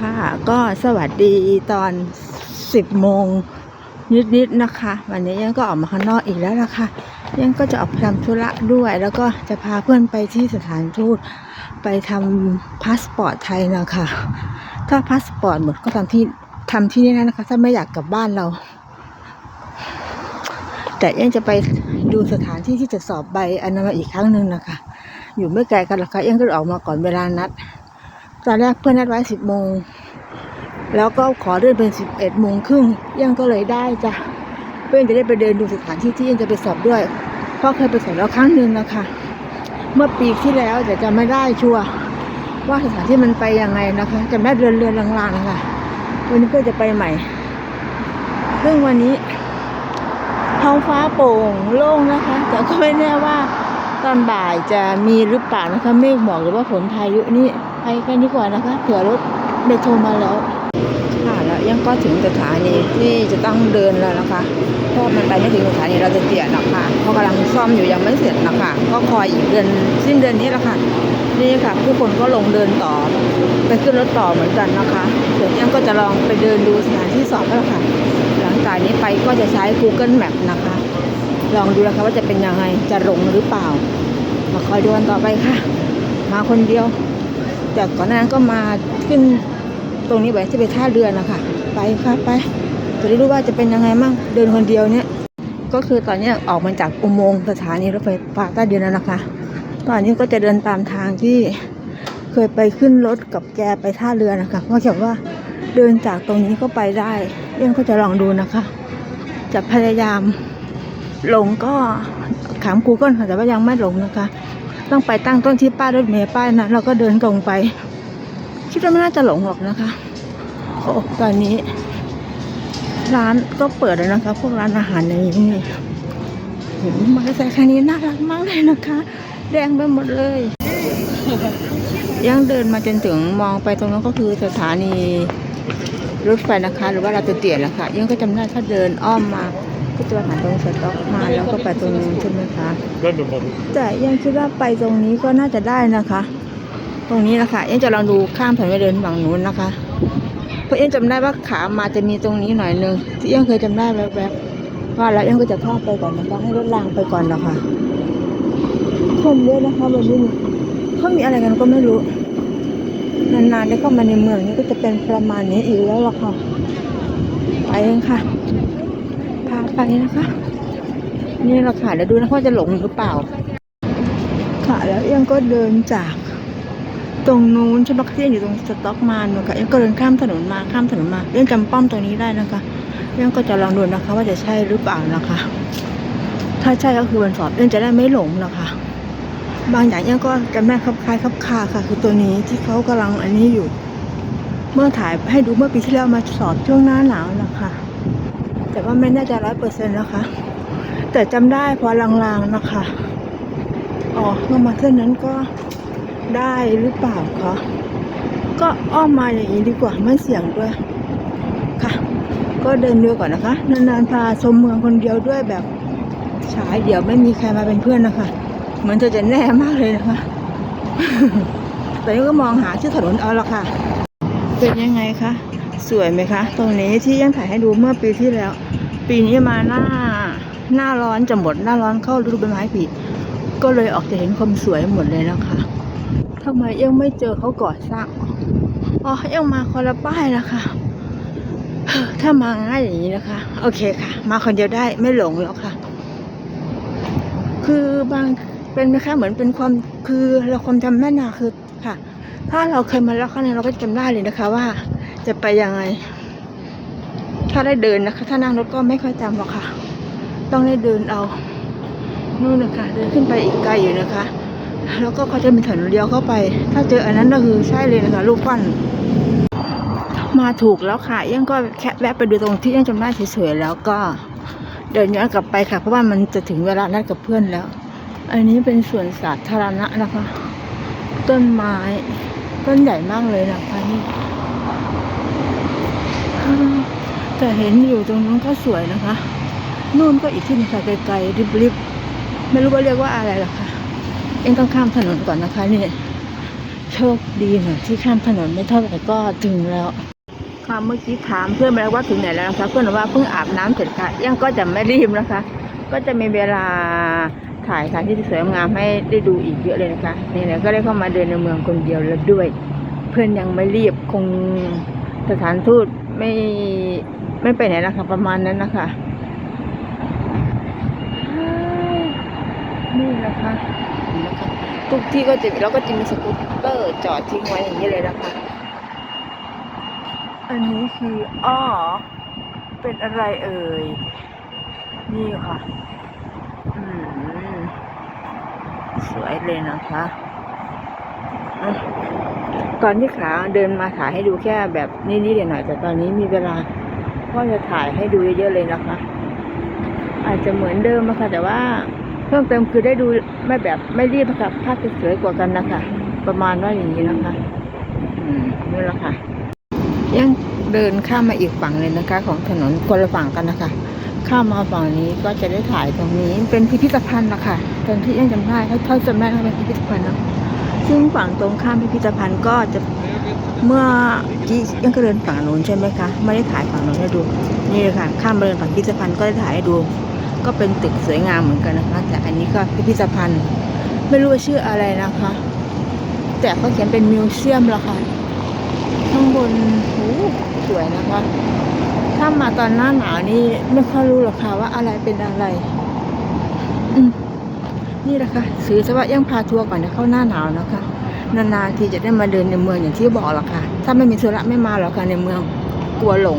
ค่ะ ก็สวัสดีตอน 10โมงนิดๆนะคะ วันนี้ยังก็ออกมาข้างนอกอีกแล้วล่ะค่ะ ยังก็จะออกไปทำธุระด้วย แล้วก็จะพาเพื่อนไปที่สถานทูตไปทำพาสปอร์ตไทยนะคะ ถ้าพาสปอร์ตหมดก็ทำที่ทำที่นี่นะคะ ถ้าไม่อยากกลับบ้านเรา แต่ยังจะไปดูสถานที่ที่จะสอบใบอนามัยอีกครั้งหนึ่งนะคะ อยู่ไม่ไกลกันหรอกค่ะยังก็ออกมาก่อนเวลานัด ตอนแรกเพื่อนนัดไว้สิบโมง แล้วก็ขอเลื่อนเป็นสิบเอ็ดโมงครึ่งยังก็เลยได้จ้ะ เพื่อนจะได้ไปเดินดูสถานที่ที่ยังจะไปสอบด้วย เพราะเคยไปสอบแล้วครั้งหนึ่งนะคะ เมื่อปีที่แล้วแต่จะไม่ได้ชัวร์ว่าสถานที่มันไปยังไงนะคะจำได้เรือนเรือนลางๆนะคะวันนี้ก็จะไปใหม่ ซึ่งวันนี้ท้องฟ้าโปร่งโล่งนะคะ แต่ก็ไม่แน่ว่าตอนบ่ายจะมีหรือเปล่านะคะเมฆหมอกหรือว่าฝนพายุนี่ ไปกันดีกว่านะคะเผื่อรถเมโทรมาแล้วค่ะแล้วยังก็ถึงสถานีที่จะต้องเดินแล้วนะคะเพราะมันไปไม่ถึงสถานีเราจะเสียนะคะเพราะกำลังซ่อมอยู่ยังไม่เสร็จนะคะก็คอยอีกเดือนสิ้นเดือนนี้แหละค่ะนี่ค่ะผู้คนก็ลงเดินต่อ ไปขึ้นรถต่อเหมือนกันนะคะเดี๋ยวยังก็จะลองไปเดินดูสถานที่สอบแล้วล่ะค่ะ หลังจากนี้ไปก็จะใช้ Google Map นะคะ ลองดูนะคะว่าจะเป็นยังไงจะหลงหรือเปล่า มาคอยดูกันต่อไปค่ะ มาคนเดียว แต่ก่อนหน้านั้นก็มาขึ้นตรงนี้ไปที่ไปท่าเรือนะคะไปค่ะไปจะได้รู้ว่าจะเป็นยังไงมั่งเดินคนเดียวเนี่ยก็คือตอนนี้ออกมาจากอุโมงค์สถานีรถไฟฟ้าใต้ดินแล้วนะคะ ตอนนี้ก็จะเดินตามทางที่เคยไปขึ้นรถกับแกไปท่าเรือนะคะเพราะเขียนว่าเดินจากตรงนี้ก็ไปได้เรื่องก็จะลองดูนะคะ จะพยายามหลงก็ถามกูเกิลค่ะแต่ว่ายังไม่หลงนะคะ ต้องไปตั้งต้นที่ป้ายรถเมล์ป้ายนั้นเราก็เดินตรงไป คิดว่าไม่น่าจะหลงหรอกนะคะโอ้ตอนนี้ ร้านก็เปิดแล้วนะคะ พวกร้านอาหารในนี้มอเตอร์ไซคันนี้น่ารักมากเลยนะคะ แดงไปหมดเลย ยังเดินมาจนถึงมองไปตรงนั้นก็คือสถานีรถไฟนะคะ หรือว่าเราจะเตี่ยนนะคะยังก็จำได้ถ้าเดินอ้อมมา ก็จะผ่านตรงสต็อกมาแล้วก็ไปตรงนู้นใช่ไหมคะ Random model. แต่ยังคิดว่าไปตรงนี้ก็น่าจะได้นะคะ ตรงนี้นะคะยังจะลองดูข้ามถนนไปเดินฝั่งนู้นนะคะ เพราะยังจำได้ว่าขามาจะมีตรงนี้หน่อยนึงที่ยังเคยจำได้แวบๆว่าแล้วยังก็จะข้ามไปก่อนนะคะให้รถรางไปก่อนนะคะคนเยอะนะคะวันนี้เขามีอะไรกันก็ไม่รู้ นานๆได้เข้ามาในเมืองนี้ก็จะเป็นประมาณนี้อีกแล้วล่ะค่ะ ไปกันค่ะ พาไปนะคะ นี่แหละค่ะเดี๋ยวดูนะว่าจะหลงหรือเปล่า ค่ะแล้วยังก็เดินจาก ตรงนู้นใช่ไหมที่อยู่ตรงสต็อกมานนะคะยังก็เดินข้ามถนนมาข้ามถนนมายังจำป้อมตรงนี้ได้นะคะยังก็จะลองดูนะคะ ว่าจะใช่หรือเปล่านะคะ ถ้าใช่ก็คือวันสอบยังจะได้ไม่หลงนะคะบางอย่างยังก็จำได้ครับคล้ายครับคาค่ะ คือตัวนี้ที่เขากำลังอันนี้อยู่ เมื่อถ่ายให้ดูเมื่อปีที่แล้วมาสอบช่วงหน้าหนาวนะคะ แต่ว่าไม่น่ใจะร้อยเปอร์เซ็นต์นะคะ แต่จำได้พอลางๆนะคะอ๋อลงมาเส้นนั้นก็ได้หรือเปล่าคะก็อ้อมมาอย่างนี้ดีกว่าไม่เสี่ยงด้วยค่ะ ก็เดินเดียวก่อนนะคะ นานๆพาชมเมืองคนเดียวด้วยแบบฉายเดี๋ยวไม่มีใครมาเป็นเพื่อนนะคะเหมือนจะจะแน่มากเลยนะคะแต่ก็มองหาชื่อถนนเอาละค่ะ เป็นยังไงคะ สวยไหมคะ ตรงนี้ที่ยังถ่ายให้ดูเมื่อปีที่แล้ว ปีนี้มาหน้าหน้าร้อนจะหมดหน้าร้อนเข้าฤดูใบไม้ผลิก็เลยออกจะเห็นความสวยหมดเลยนะคะทำไมยังไม่เจอเขาก่อสร้างอ๋อยังมาคนละป้ายนะคะถ้ามาง่ายอย่างนี้นะคะ โอเคค่ะ มาคนเดียวได้ไม่หลงแล้วค่ะ คือบางเป็นไหมคะเหมือนเป็นความคือเราความจำแม่นนะคือค่ะ ถ้าเราเคยมาแล้วครั้งนึงเราก็จำได้เลยนะคะว่า จะไปยังไง ถ้าได้เดินนะคะ ถ้านั่งรถก็ไม่ค่อยจำหรอกค่ะ ต้องได้เดินเอา นู่นนะคะ เดินขึ้นไปอีกไกลอยู่นะคะ แล้วก็เขาจะมีถนนเลี้ยวเข้าไป ถ้าเจออันนั้นก็คือใช่เลยนะคะลูกปั้นมาถูกแล้วค่ะยังก็แค่แวะไปดูตรงที่ยังจำได้เฉยๆแล้วก็เดินย้อนกลับไปค่ะ เพราะว่ามันจะถึงเวลานัดกับเพื่อนแล้ว อันนี้เป็นสวนสาธารณะนะคะ ต้นไม้ ต้นใหญ่มากเลยนะคะนี่ แต่เห็นอยู่ตรงนู้นก็สวยนะคะนู่นก็อีกที่นึงค่ะไกลๆริบๆไม่รู้ว่าเรียกว่าอะไรหรอกค่ะ เองต้องข้ามถนนก่อนนะคะนี่โชคดีหน่อยที่ข้ามถนนไม่เท่าไหร่ก็ถึงแล้วค่ะเมื่อกี้ถามเพื่อนไปแล้วว่าถึงไหนแล้วนะคะเพื่อนบอกว่าเพิ่งอาบน้ำเสร็จค่ะยังก็จะไม่รีบนะคะ ก็จะมีเวลาถ่ายสถานที่สวยงามให้ได้ดูอีกเยอะเลยนะคะนี่แหละก็ได้เข้ามาเดินในเมืองคนเดียวแล้วด้วย เพื่อนยังไม่รีบคงสถานทูต ไม่ไม่ไปไหนนะคะประมาณนั้นนะคะนี่นะคะเห็นไหมคะทุกที่ก็จะแล้วก็จะมีสกูตเตอร์จอดทิ้งไว้อย่างนี้เลยนะคะ อันนี้คืออ้อเป็นอะไรเอ่ย นี่ค่ะ อืม สวยเลยนะคะอะ ตอนที่ขาเดินมาถ่ายให้ดูแค่แบบนิดๆหน่อยๆแต่ตอนนี้มีเวลาก็จะถ่ายให้ดูเยอะๆเลยนะคะ อาจจะเหมือนเดิมนะคะแต่ว่าเพิ่มเติมคือได้ดูไม่แบบไม่รีบนะคะภาพจะสวยกว่ากันนะคะประมาณว่าอย่างนี้นะคะ อืมนี่แหละค่ะ ยังเดินข้ามมาอีกฝั่งเลยนะคะ ของถนนคนละฝั่งกันนะคะ ข้ามมาฝั่งนี้ก็จะได้ถ่ายตรงนี้เป็นพิพิธภัณฑ์นะคะตอนที่ยังจำได้เขาจำได้นะคะเป็นพิพิธภัณฑ์นะ ซึ่งฝั่งตรงข้ามพิพิธภัณฑ์ก็จะเมื่อกี้ยังก็เดินฝั่งนู้นใช่ไหมคะไม่ได้ถ่ายฝั่งนู้นให้ดูนี่เลยค่ะข้ามมาเดินฝั่งพิพิธภัณฑ์ก็ได้ถ่ายให้ดู ก็เป็นตึกสวยงามเหมือนกันนะคะ แต่อันนี้ก็พิพิธภัณฑ์ ไม่รู้ว่าชื่ออะไรนะคะ แต่เขาเขียนเป็นมิวเซียมแล้วค่ะข้างบนโอ้สวยนะคะ ถ้ามาตอนหน้าหนาวนี่ไม่ค่อยรู้หรอกค่ะว่าอะไรเป็นอะไร อืม นี่แหละค่ะซื้อซะว่ายังพาทัวร์ก่อนจะเข้าหน้าหนาวนะคะนานๆทีจะได้มาเดินในเมืองอย่างที่บอกหรอกค่ะ ถ้าไม่มีธุระไม่มาหรอกค่ะในเมืองกลัวหลง